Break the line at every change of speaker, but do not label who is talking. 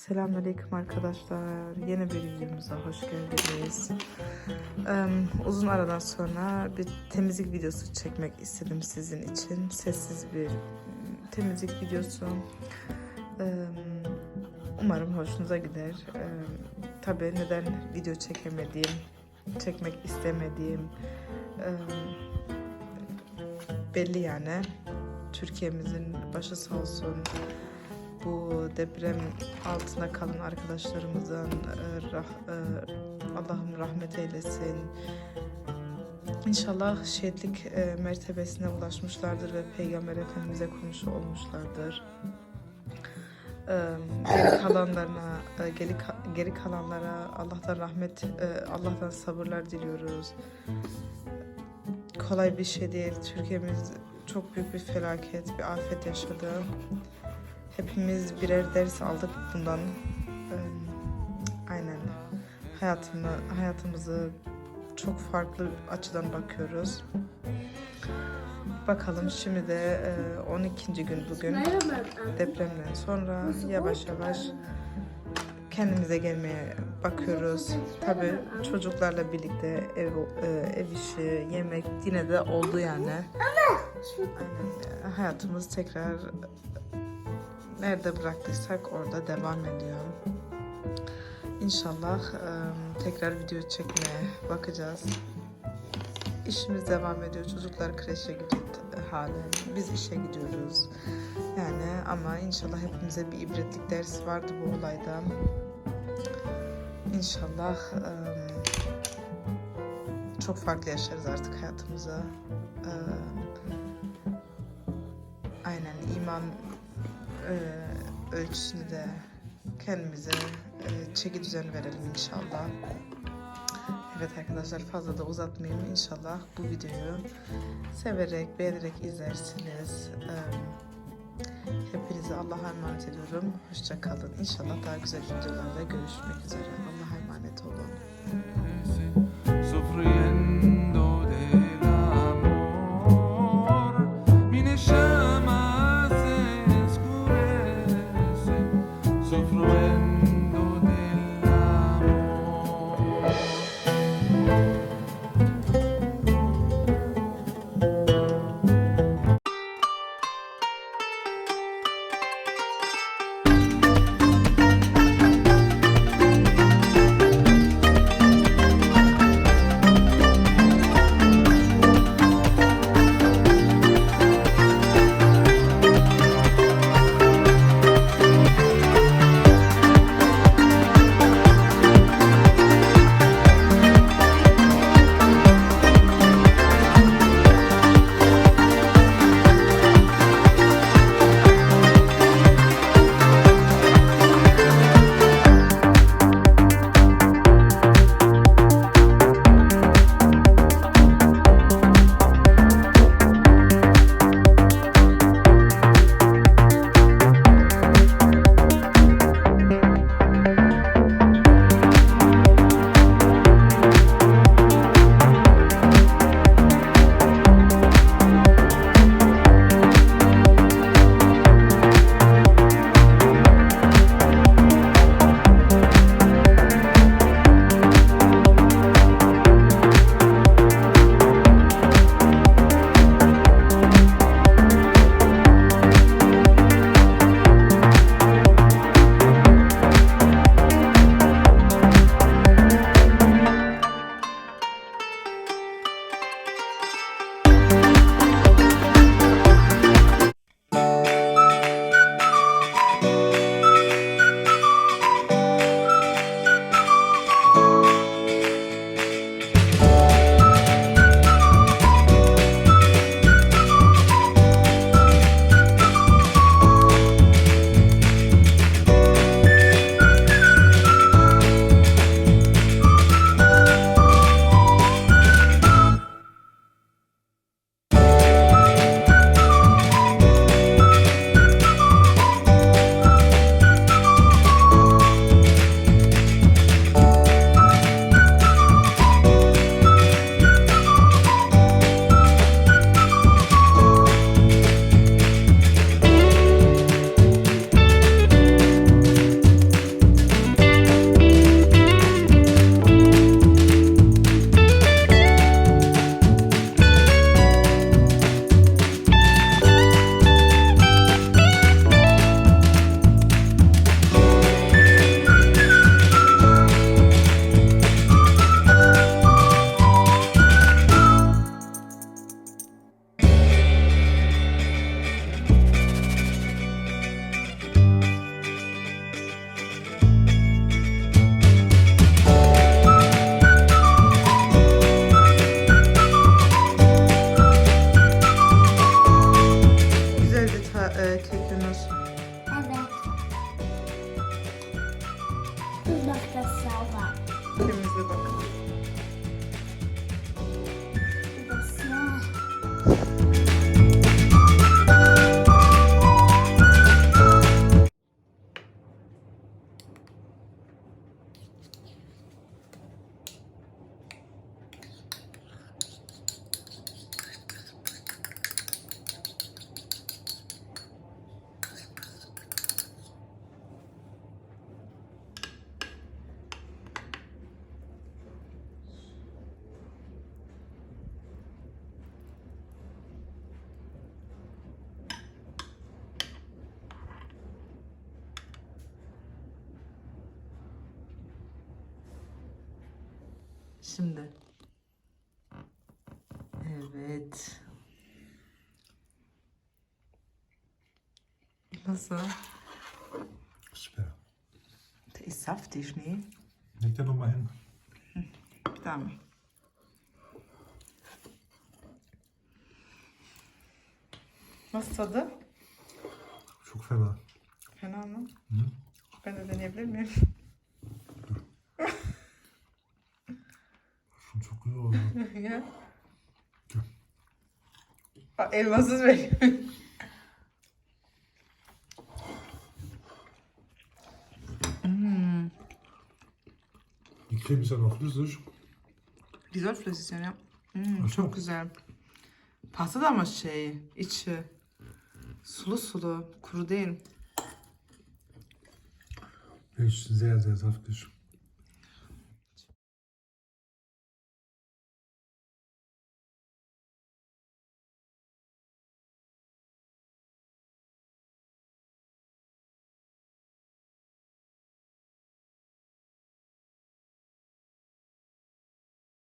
Selamünaleyküm arkadaşlar. Yeni bir videomuza hoş geldiniz. Em, uzun aradan sonra bir temizlik videosu çekmek istedim sizin için. Sessiz bir temizlik videosu. Em, umarım hoşunuza gider. Em, tabii neden video çekemediğim, çekmek istemediğim em, belli yani. Türkiye'mizin başı sağ olsun bu deprem altında kalan arkadaşlarımızın e, rah- e, Allah'ım rahmet eylesin. İnşallah şehitlik e, mertebesine ulaşmışlardır ve Peygamber Efendimiz'e komşu olmuşlardır. E, Geri kalanlarına, e, geri, geri kalanlara Allah'tan rahmet, e, Allah'tan sabırlar diliyoruz. Kolay bir şey değil. Türkiye'miz çok büyük bir felaket, bir afet yaşadı. Hepimiz birer ders aldık bundan. Aynen. Hayatını, hayatımızı çok farklı açıdan bakıyoruz. Bakalım şimdi de e, 12. gün bugün depremden sonra yavaş yavaş kendimize gelmeye bakıyoruz. Tabii çocuklarla birlikte ev, ev işi, yemek yine de oldu yani. Aynen. Hayatımız tekrar nerede bıraktıysak orada devam ediyor. İnşallah tekrar video çekmeye bakacağız. İşimiz devam ediyor. Çocuklar kreşe gidiyor halen. Biz işe gidiyoruz. Yani ama inşallah hepimize bir ibretlik ders vardı bu olaydan. İnşallah çok farklı yaşarız artık hayatımızı. Aynen iman e, ölçüsünü de kendimize e, çeki düzen verelim inşallah. Evet arkadaşlar fazla da uzatmayayım inşallah bu videoyu severek beğenerek izlersiniz. E, hepinizi Allah'a emanet ediyorum. Hoşça kalın. İnşallah daha güzel videolarda görüşmek üzere. Allah'a emanet olun. Şimdi. Evet. Nasıl?
Super.
Der ist saftig, ne?
Leg den doch mal hin.
Tamam. Nasıl tadı?
Çok fena.
Fena mı?
Hı?
Ben de deneyebilir miyim?
Schon çok güzel
ya. Aa, elmasız.
Die Creme ist ja noch flüssig.
Güzel flüssig ya. Hmm,
Nasıl?
çok güzel. Pasta da ama şey, içi sulu sulu, kuru değil.
Wirklich sehr, sehr saftig.